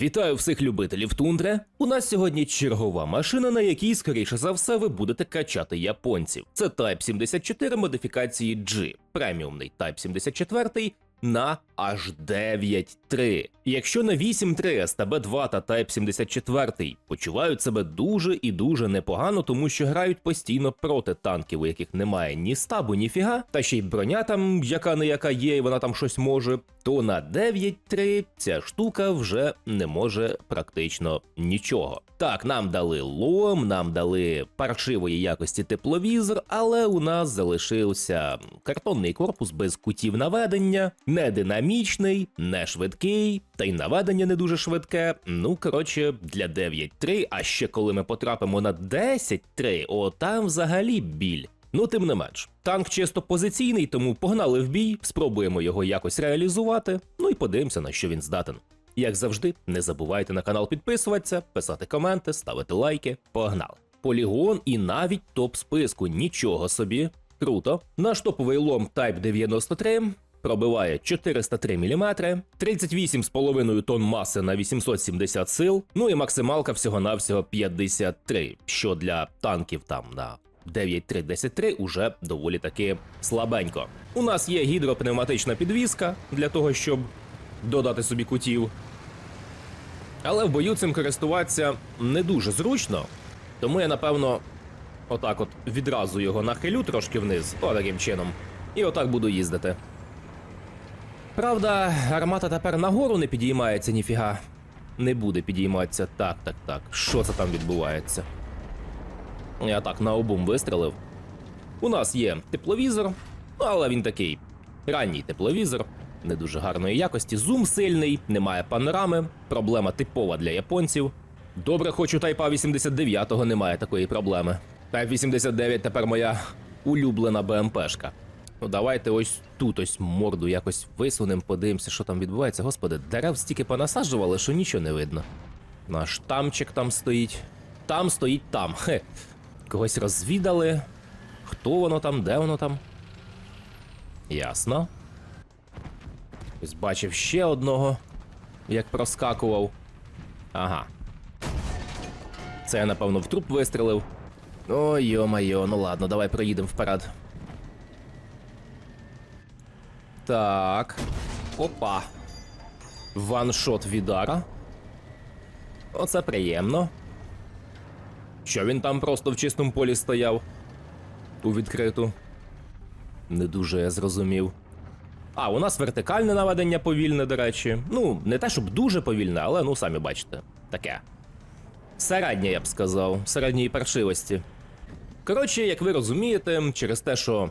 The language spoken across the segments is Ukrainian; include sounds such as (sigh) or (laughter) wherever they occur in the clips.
Вітаю всіх любителів тундри. У нас сьогодні чергова машина, на якій, скоріше за все, ви будете качати японців. Це Type 74 модифікації G, преміумний Type 74 на аж 9.3. Якщо на 8.3 СТБ 2 та Type 74 почувають себе дуже і дуже непогано, тому що грають постійно проти танків, у яких немає ні стабу, ні фіга, та ще й броня там, яка не яка є, і вона там щось може, то на 9.3 ця штука вже не може практично нічого. Так, нам дали лом, нам дали паршивої якості тепловізор, але у нас залишився картонний корпус без кутів наведення, не динамічний, не швидкий, та й наведення не дуже швидке. Ну коротше, для 9.3, а ще коли ми потрапимо на 10.3, о там взагалі біль. Ну, тим не менш, танк чисто позиційний, тому погнали в бій, спробуємо його якось реалізувати. Ну і подивимося, на що він здатен. Як завжди, не забувайте на канал підписуватися, писати коменти, ставити лайки. Погнали! Полігон і навіть топ списку. Нічого собі. Круто. Наш топовий лом Type 93 пробиває 403 мм, 38,5 тонн маси на 870 сил, ну і максималка всього-навсього 53, що для танків там на 9.3.10.3 уже доволі таки слабенько. У нас є гідропневматична підвіска для того, щоб додати собі кутів. Але в бою цим користуватися не дуже зручно, тому я напевно отак от відразу його нахилю трошки вниз, о, таким чином, і отак буду їздити. Правда, гармата тепер нагору не підіймається ніфіга. Не буде підійматися. Так, так, так. Що це там відбувається? Я так на обум вистрелив. У нас є тепловізор, але він такий ранній тепловізор, не дуже гарної якості. Зум сильний, немає панорами, проблема типова для японців. Добре, хоч у Тайпа 89-го немає такої проблеми. Type 89 тепер моя улюблена БМПшка. Ну давайте ось тут ось морду якось висунемо, подивимося, що там відбувається. Господи, дерев стільки понасаджували, що нічого не видно. Наш тамчик там стоїть. Там стоїть там. Хе. Когось розвідали. Хто воно там, де воно там? Ясно. Ось бачив ще одного, як проскакував. Ага. Це я, напевно, в труп вистрелив. Ой, йо-майо, ну ладно, давай проїдемо вперед. Так. Опа. Ваншот Відара. Оце приємно. Що він там просто в чистому полі стояв? У відкриту. Не дуже я зрозумів. А, у нас вертикальне наведення повільне, до речі. Ну, не те, щоб дуже повільне, але ну самі бачите. Таке. Середнє, я б сказав, середньої паршивості. Коротше, як ви розумієте, через те, що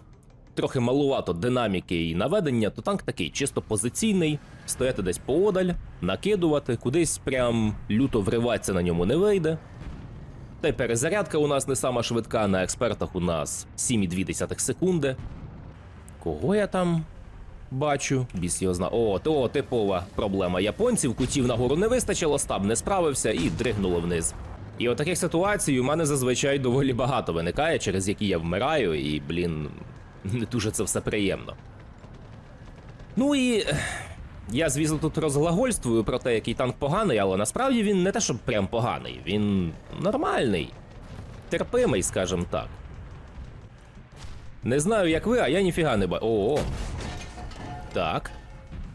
трохи малувато динаміки і наведення, то танк такий чисто позиційний, стояти десь поодаль, накидувати, кудись прям люто вриватися на ньому не вийде. Та й перезарядка у нас не сама швидка, на експертах у нас 7,2 секунди. Кого я там бачу? Біс його зна. О, то типова проблема японців. Кутів нагору не вистачило, стаб не справився і дригнуло вниз. І от таких ситуацій у мене зазвичай доволі багато виникає, через які я вмираю, і, блін, не (laughs) дуже це все приємно. Ну і я, звісно, тут розглагольствую про те, який танк поганий, але насправді він не те, щоб прям поганий, він нормальний, терпимий, скажімо так. Не знаю, як ви, а я ніфіга не ба. О. Так.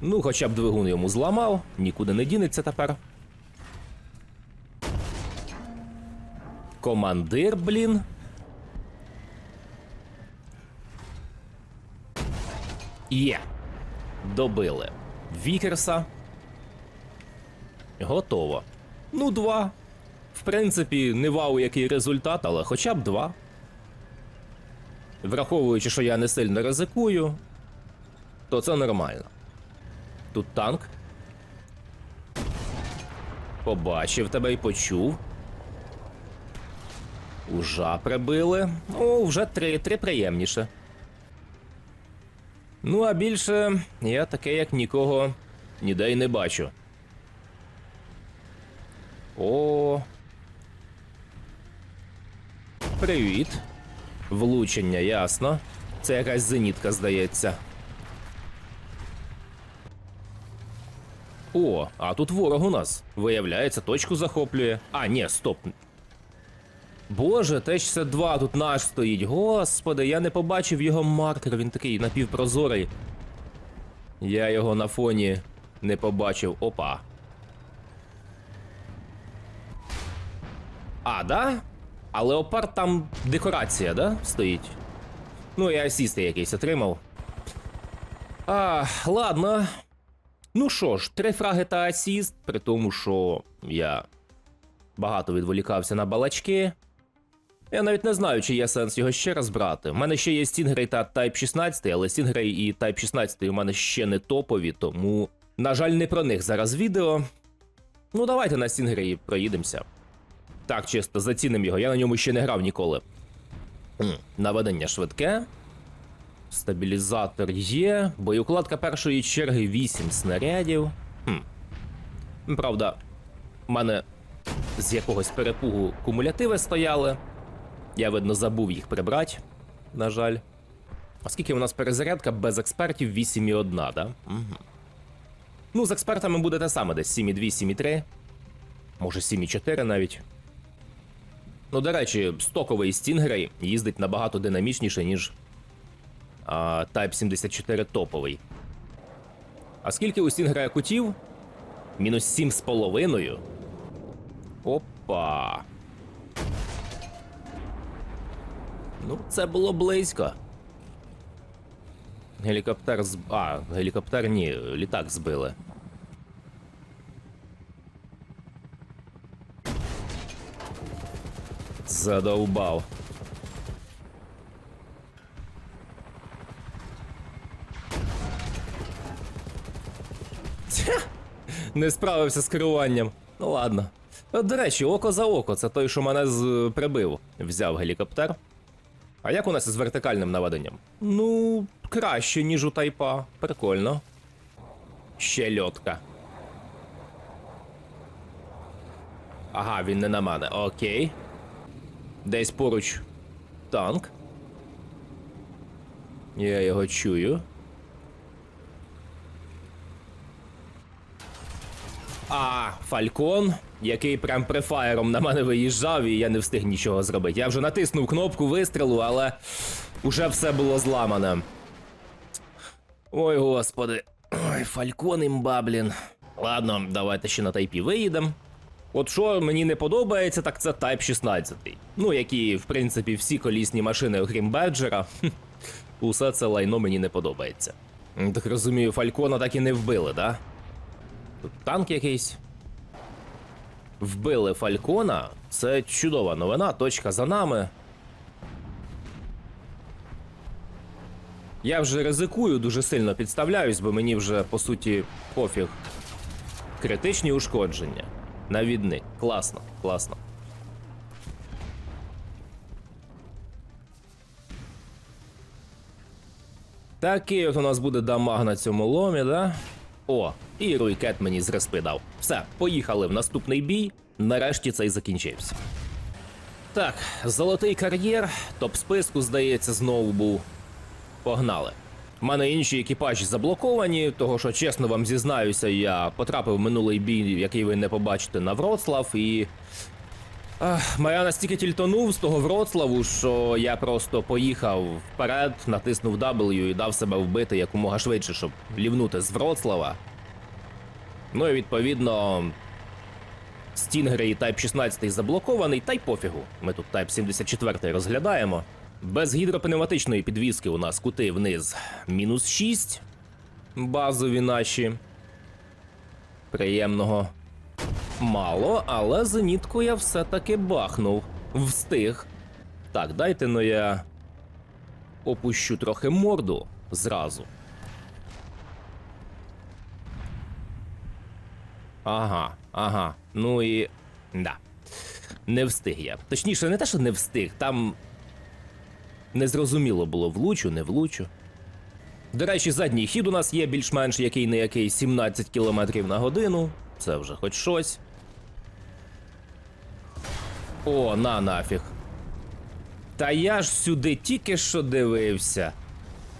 Ну, хоча б двигун йому зламав, нікуди не дінеться тепер. Командир, блін. Є. Добили. Вікерса. Готово. Ну, два. В принципі, не вау, який результат, але хоча б два. Враховуючи, що я не сильно ризикую, то це нормально. Тут танк. Побачив тебе і почув. Ужа прибили. О, вже три, три приємніше. Ну, а більше я таке, як нікого ніде й не бачу. О. Привіт. Влучення, ясно. Це якась зенітка, здається. О, а тут ворог у нас. Виявляється, точку захоплює. А, ні, стоп. Боже, Т-62 тут наш стоїть. Господи, я не побачив його маркер, він такий напівпрозорий. Я його на фоні не побачив. Опа. А, да? А леопард там декорація, да? Стоїть. Ну, я асісти якийсь отримав. А, ладно. Ну що ж, три фраги та асіст, при тому, що я багато відволікався на балачки. Я навіть не знаю, чи є сенс його ще раз брати. У мене ще є Stingray та Type 16, але Stingray і Type 16 у мене ще не топові, тому, на жаль, не про них зараз відео. Ну, давайте на Stingray проїдемося. Так, чисто, зацінимо його, я на ньому ще не грав ніколи. Наведення швидке. Стабілізатор є. Боєукладка першої черги 8 снарядів. Хм. Правда, в мене з якогось перепугу кумулятиви стояли. Я, видно, забув їх прибрати, на жаль. Оскільки у нас перезарядка без експертів 8,1, да? Угу. Ну, з експертами буде те саме, десь 7,2, 7,3. Може 7,4 навіть. Ну, до речі, стоковий Stingray їздить набагато динамічніше, ніж а, Type 74 топовий. А скільки у Stingray кутів? Мінус 7,5. Опа. Ну, це було близько. Гелікоптер з. А, гелікоптер ні, літак збили. Задовбав. Тя, Не справився з керуванням. Ну ладно. До речі, око за око, це той, що мене з... прибив. Взяв гелікоптер. А як у нас із вертикальним наведенням? Ну, краще, ніж у тайпа. Прикольно. Ще льотка. Ага, він не на мене. Окей. Десь поруч танк. Я його чую. А, Фалькон, який прям префаєром на мене виїжджав, і я не встиг нічого зробити. Я вже натиснув кнопку вистрілу, але уже все було зламане. Ой, господи. Ой, Фалькон імба, блін. Ладно, давайте ще на тайпі виїдемо. От що мені не подобається, так це Type 16. Ну, які, в принципі, всі колісні машини, окрім Беджера. Усе це лайно мені не подобається. Так розумію, Фалькона так і не вбили, да? Тут танк якийсь. Вбили Фалькона. Це чудова новина, точка за нами. Я вже ризикую, дуже сильно підставляюсь, бо мені вже по суті пофіг. Критичні ушкодження. Навідник. Класно, класно. Такий от у нас буде дамаг на цьому ломі, да? О, і руйкет мені з дав. Все, поїхали в наступний бій. Нарешті цей закінчився. Так, золотий кар'єр, топ списку, здається, знову був. Погнали. У мене інші екіпажі заблоковані, того що, чесно вам зізнаюся, я потрапив в минулий бій, який ви не побачите, на Вроцлав, і. Ах, настільки тільтонув з того Вроцлаву, що я просто поїхав вперед, натиснув W і дав себе вбити якомога швидше, щоб лівнути з Вроцлава. Ну і відповідно. Стінгрей Type 16 заблокований, та й пофігу. Ми тут Type 74 розглядаємо. Без гідропневматичної підвіски у нас кути вниз мінус 6. Базові наші. Приємного. Мало, але зенітку я все-таки бахнув. Встиг. Так, дайте но я опущу трохи морду зразу. Ага, ага. Ну і. Да. Не встиг я. Точніше, не те, що не встиг, там. Незрозуміло було, влучу, не влучу. До речі, задній хід у нас є більш-менш який не який 17 км на годину. Це вже хоч щось. О, на нафіг. Та я ж сюди тільки що дивився.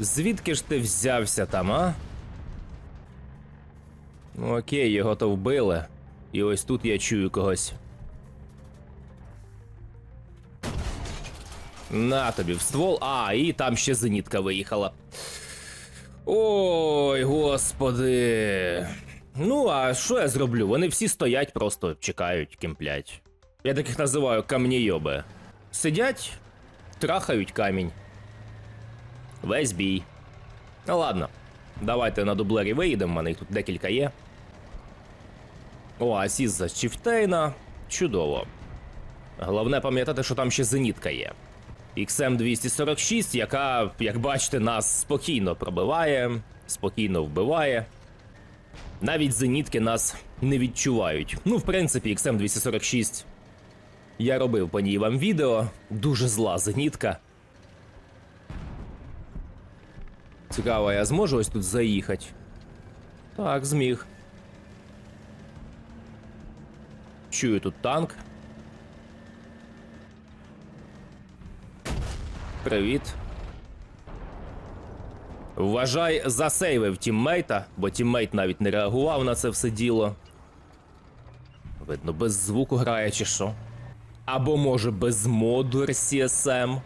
Звідки ж ти взявся там, а? Ну окей, його то вбили. І ось тут я чую когось. На тобі в ствол. А, і там ще зенітка виїхала. Ой, господи. Ну, а що я зроблю? Вони всі стоять, просто чекають, кемплять. Я таких називаю камнійоби. Сидять, трахають камінь. Весь бій. Ну ладно. Давайте на дублері виїдемо, в мене їх тут декілька є. О, асіс за Чіфтейна. Чудово. Головне пам'ятати, що там ще зенітка є. XM246, яка, як бачите, нас спокійно пробиває, спокійно вбиває. Навіть зенітки нас не відчувають. Ну, в принципі, XM246. Я робив по ній вам відео. Дуже зла зенітка. Цікаво, я зможу ось тут заїхати? Так, зміг. Чую тут танк. Привіт. Вважай, засейвив тіммейта, бо тіммейт навіть не реагував на це все діло. Видно, без звуку грає чи що. Або може без моду RCSM.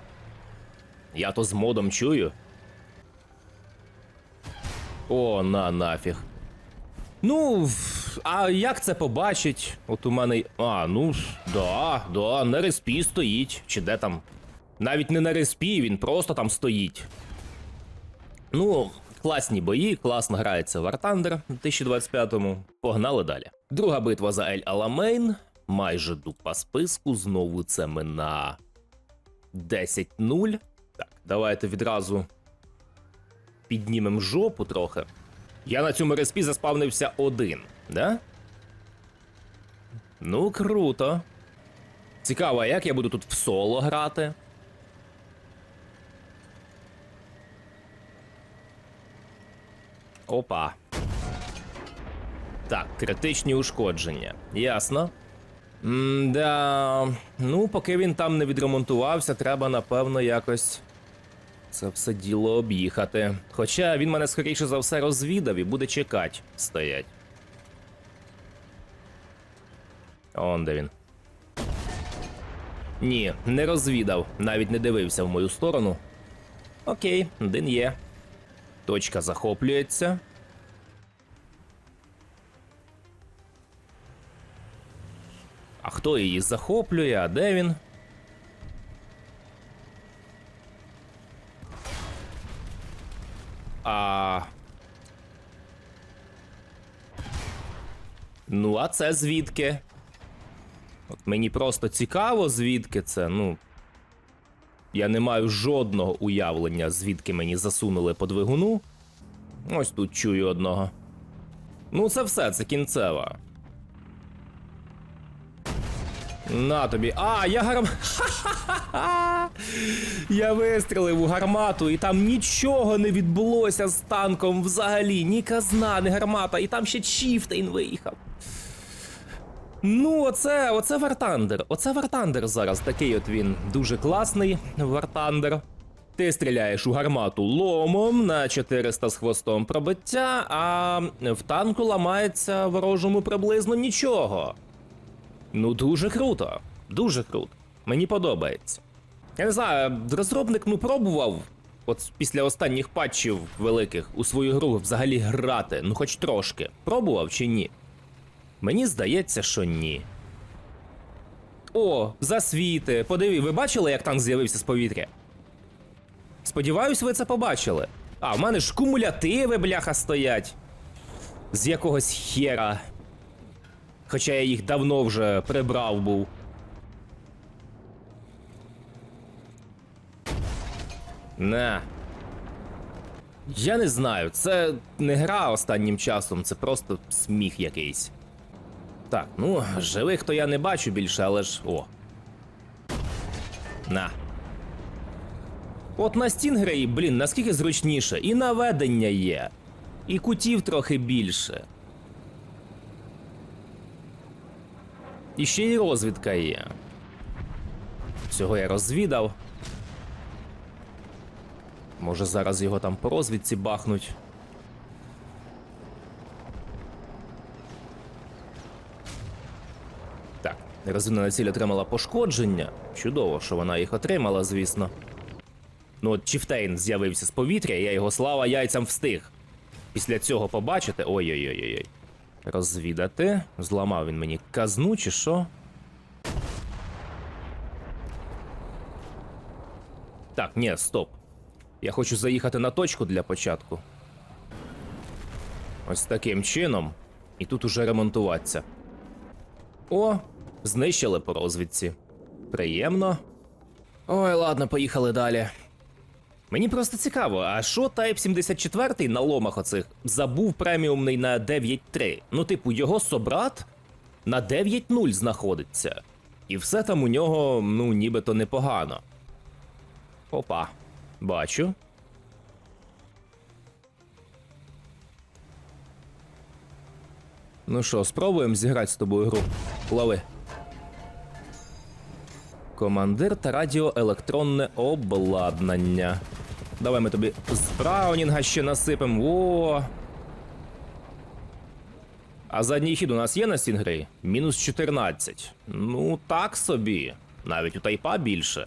Я то з модом чую. О, на нафіг. Ну, а як це побачить? От у мене. А, ну да, да, на респі стоїть. Чи де там? Навіть не на респі, він просто там стоїть. Ну, класні бої, класно грається War Thunder у 2025-му. Погнали далі. Друга битва за Ель Аламейн. Майже дупа списку. Знову це ми на 10-0. Так, давайте відразу піднімемо жопу трохи. Я на цьому респі заспавнився один, да? Ну, круто. Цікаво, як я буду тут в соло грати? Опа. Так, критичні ушкодження. Ясно. Да. Ну, поки він там не відремонтувався, треба, напевно, якось це все діло об'їхати. Хоча він мене скоріше за все розвідав і буде чекати стоять. Он де він. Ні, не розвідав, навіть не дивився в мою сторону. Окей, один є. Точка захоплюється. Хто її захоплює, а де він? А. Ну, а це звідки? От мені просто цікаво, звідки це. Ну. Я не маю жодного уявлення, звідки мені засунули по двигуну. Ось тут чую одного. Ну, це все, це кінцева. На тобі. А, я гарм. Ха-ха-ха! (laughs) Я вистрілив у гармату, і там нічого не відбулося з танком взагалі. Ні казна, ні гармата, і там ще Чіфтейн виїхав. Ну, оце, оце Вартандер. Оце Вартандер зараз. Такий от він дуже класний Вартандер. Ти стріляєш у гармату ломом на 400 з хвостом пробиття, а в танку ламається ворожому приблизно нічого. Ну, дуже круто. Дуже круто. Мені подобається. Я не знаю, розробник ну пробував от після останніх патчів великих у свою гру взагалі грати, ну хоч трошки. Пробував чи ні? Мені здається, що ні. О, засвіти. Подиві, ви бачили, як танк з'явився з повітря? Сподіваюсь, ви це побачили. А, в мене ж кумулятиви, бляха, стоять. З якогось хера. Хоча я їх давно вже прибрав був. На. Я не знаю, це не гра останнім часом, це просто сміх якийсь. Так, ну, живих то я не бачу більше, але ж. О. На. От на Стінгреї, блін, наскільки зручніше. І наведення є, і кутів трохи більше. І ще й розвідка є. Цього я розвідав. Може зараз його там по розвідці бахнуть. Так, розвідна ціль отримала пошкодження. Чудово, що вона їх отримала, звісно. Ну от Чіфтейн з'явився з повітря, я його слава яйцям встиг. Після цього побачите. Ой-ой-ой. ой Розвідати. Зламав він мені казну чи що? Так, ні, стоп. Я хочу заїхати на точку для початку. Ось таким чином. І тут уже ремонтуватися. О, знищили по розвідці. Приємно. Ой, ладно, поїхали далі. Мені просто цікаво, а що Type 74 на ломах оцих забув преміумний на 9.3? Ну, типу, його собрат на 9.0 знаходиться. І все там у нього, ну, нібито непогано. Опа, бачу. Ну що, спробуємо зіграти з тобою гру. Лови. Командир та радіоелектронне обладнання. Давай ми тобі з Браунінга ще насипем. О. А задній хід у нас є на Стінгрей? Мінус 14. Ну, так собі. Навіть у тайпа більше.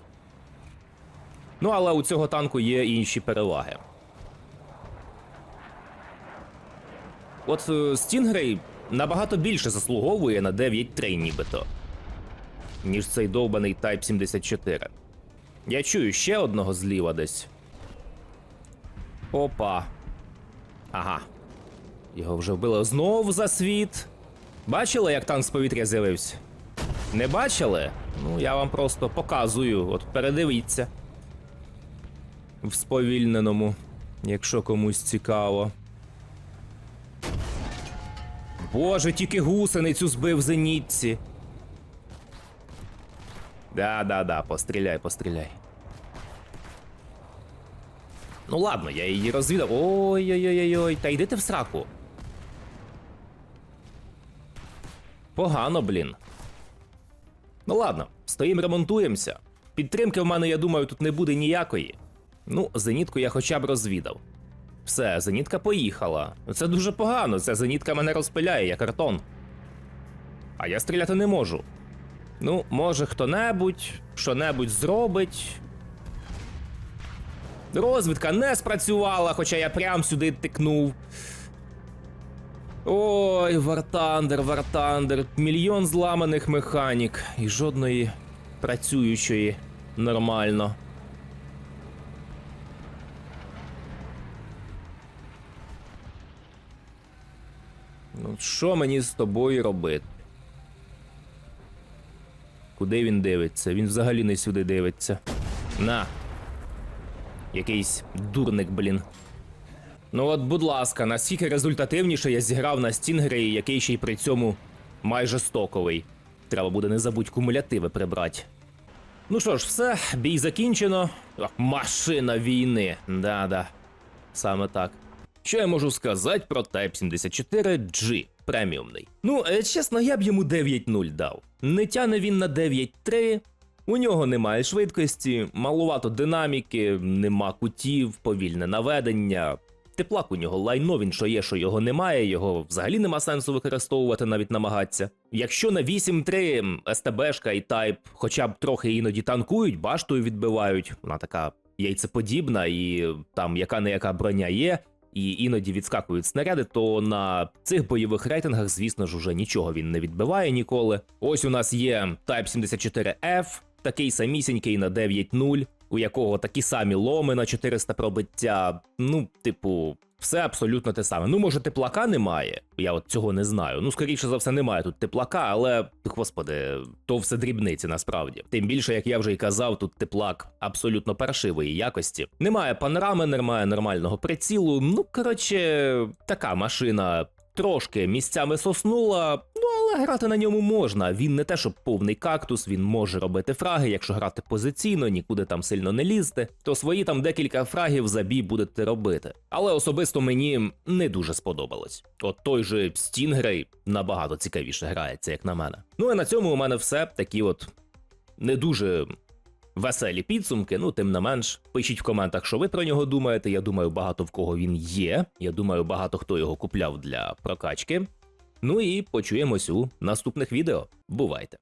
Ну, але у цього танку є інші переваги. От е, Стінгрей набагато більше заслуговує на 9.3 нібито, ніж цей довбаний Type 74. Я чую ще одного зліва десь. Опа. Ага. Його вже вбили знов за світ. Бачили, як танк з повітря з'явився? Не бачили? Ну, я вам просто показую. От передивіться. В сповільненому, якщо комусь цікаво. Боже, тільки гусеницю збив зенітці. Да, да, да, постріляй, постріляй. Ну ладно, я її розвідав. Ой-ой-ой-ой, та йди ти в сраку. Погано, блін. Ну ладно, стоїм, ремонтуємося. Підтримки в мене, я думаю, тут не буде ніякої. Ну, зенітку я хоча б розвідав. Все, зенітка поїхала. Це дуже погано, ця зенітка мене розпиляє, як картон. А я стріляти не можу. Ну, може, хто-небудь, що-небудь зробить. Розвідка не спрацювала, хоча я прям сюди тикнув. Ой, Вартандер, Вартандер. Мільйон зламаних механік і жодної працюючої нормально. Ну, що мені з тобою робити? Куди він дивиться? Він взагалі не сюди дивиться. На. Якийсь дурник, блін. Ну от, будь ласка, наскільки результативніше я зіграв на Стінгрей, який ще й при цьому майже стоковий. Треба буде не забудь кумулятиви прибрати. Ну що ж, все, бій закінчено. Машина війни. Да-да. Саме так. Що я можу сказати про Type 74G преміумний? Ну, е, чесно, я б йому 9.0 дав. Не тяне він на 9.3. У нього немає швидкості, малувато динаміки, нема кутів, повільне наведення. Теплак у нього лайно, він що є, що його немає, його взагалі нема сенсу використовувати, навіть намагатися. Якщо на 8.3 СТБшка і Type хоча б трохи іноді танкують, баштою відбивають, вона така яйцеподібна, і там яка не яка броня є, і іноді відскакують снаряди, то на цих бойових рейтингах, звісно ж, уже нічого він не відбиває ніколи. Ось у нас є Type 74F, такий самісінький на 9.0, у якого такі самі ломи на 400 пробиття. Ну, типу, все абсолютно те саме. Ну, може, теплака немає. Я от цього не знаю. Ну, скоріше за все, немає тут теплака, але, господи, то все дрібниці насправді. Тим більше, як я вже і казав, тут теплак абсолютно паршивої якості. Немає панорами, немає нормального прицілу. Ну, коротше, така машина. Трошки місцями соснула, ну але грати на ньому можна. Він не те, щоб повний кактус, він може робити фраги, якщо грати позиційно, нікуди там сильно не лізти, то свої там декілька фрагів за бій будете робити. Але особисто мені не дуже сподобалось. От той же Стінгрей набагато цікавіше грається, як на мене. Ну і на цьому у мене все такі от не дуже веселі підсумки. Ну, тим не менш, пишіть в коментах, що ви про нього думаєте. Я думаю, багато в кого він є. Я думаю, багато хто його купляв для прокачки. Ну і почуємось у наступних відео. Бувайте!